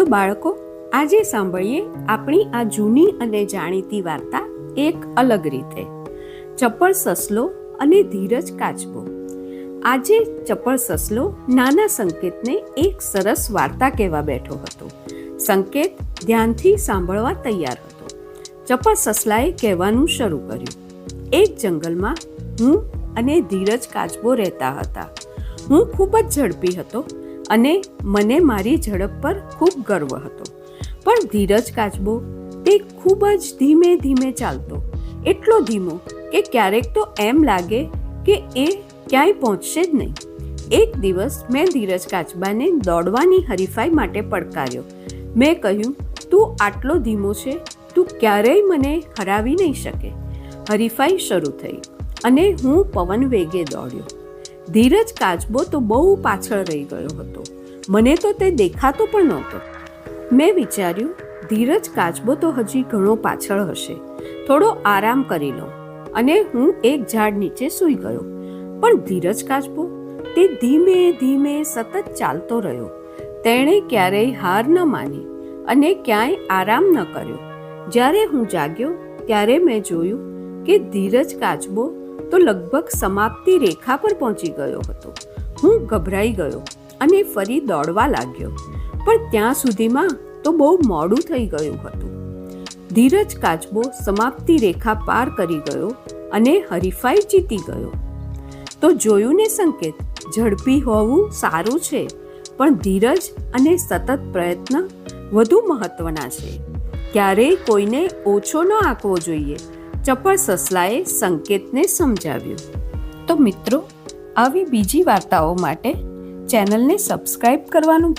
તો બાળકો, આજે સાંભળીએ આપણી આ જૂની અને જાણીતી વાર્તા એક અલગ રીતે. ચપળ સસલો અને ધીરજ કાચબો. આજે ચપળ સસલો નાના સંકેતને એક સરસ વાર્તા કહેવા બેઠો હતો. સંકેત ધ્યાનથી સાંભળવા તૈયાર હતો. ચપળ સસલાએ કહેવાનું શરૂ કર્યું. એક જંગલમાં હું અને ધીરજ કાચબો રહેતા હતા. હું ખૂબ જ ઝડપી હતો અને મને મારી ઝડપ પર ખૂબ ગર્વ હતો. પણ ધીરજ કાચબો, તે ખૂબ જ ધીમે ધીમે ચાલતો. એટલો ધીમો કે ક્યારેક તો એમ લાગે કે એ ક્યાંય પહોંચશે જ નહીં. એક દિવસ મેં ધીરજ કાચબાને દોડવાની હરીફાઈ માટે પડકાર્યો. મેં કહ્યું, તું આટલો ધીમો છે, તું ક્યારેય મને હરાવી નહીં શકે. હરીફાઈ શરૂ થઈ અને હું પવન વેગે દોડ્યો. ધીરજ કાચબો તો બહુ પાછળ રહી ગયો હતો. મને તો તે દેખાતો પણ નહોતો. મેં વિચાર્યું, ધીરજ કાચબો તો હજી ઘણો પાછળ હશે. થોડો આરામ કરી લો અને હું એક ઝાડ નીચે સૂઈ ગયો. પણ ધીરજ કાચબો, તે ધીમે ધીમે સતત ચાલતો રહ્યો. તેણે ક્યારેય હાર ન માની અને ક્યાંય આરામ ન કર્યો. જ્યારે હું જાગ્યો, ત્યારે મેં જોયું કે ધીરજ કાચબો તો લગભગ સમાપ્તિ રેખા પર પહોંચી ગયો હતો. હું ગભરાઈ ગયો અને ફરી દોડવા લાગ્યો. પણ ત્યાં સુધીમાં તો બહુ મોડું થઈ ગયું હતું. ધીરજ કાચબો સમાપ્તિ રેખા પાર કરી ગયો અને હરીફાઈ જીતી ગયો. તો જોયું ને સંકેત, ઝડપી હોવું સારું છે, પણ ધીરજ અને સતત પ્રયત્ન વધુ મહત્વના છે. ક્યારેય કોઈને ઓછો ન આંકવો જોઈએ. ચપળ સસલાએ સંકેતને સમજાવ્યું. તો મિત્રો આવી બીજી વાર્તાઓ માટે ચેનલને સબસ્ક્રાઈબ કરવાનું ભૂલ